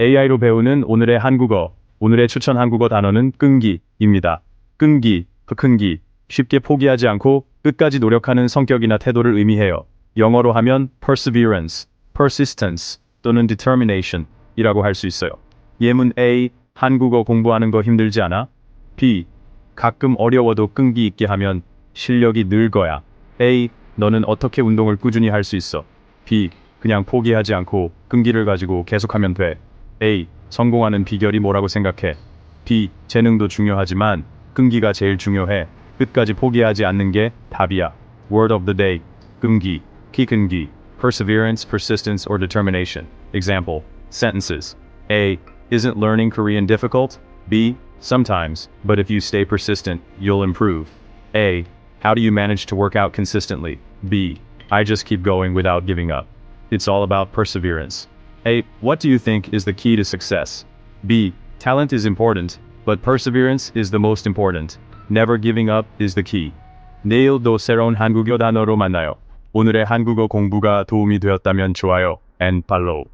AI로 배우는 오늘의 한국어. 오늘의 추천 한국어 단어는 끈기입니다. 끈기, 끈기. 쉽게 포기하지 않고 끝까지 노력하는 성격이나 태도를 의미해요. 영어로 하면 perseverance, persistence 또는 determination 이라고 할 수 있어요. 예문 A. 한국어 공부하는 거 힘들지 않아? B. 가끔 어려워도 끈기 있게 하면 실력이 늘 거야. A. 너는 어떻게 운동을 꾸준히 할 수 있어? B. 그냥 포기하지 않고 끈기를 가지고 계속하면 돼. A. 성공하는 비결이 뭐라고 생각해? B. 재능도 중요하지만 끈기가 제일 중요해. 끝까지 포기하지 않는 게 답이야. Word of the day. 끈기, 기끈기, perseverance, persistence, or determination. Example. Sentences. A. Isn't learning Korean difficult? B. Sometimes, but if you stay persistent, you'll improve. A. How do you manage to work out consistently? B. I just keep going without giving up. It's all about perseverance. A. What do you think is the key to success? B. Talent is important, but perseverance is the most important. Never giving up is the key. 내일도 새로운 한국어 단어로 만나요. 오늘의 한국어 공부가 도움이 되었다면 좋아요 and 팔로우.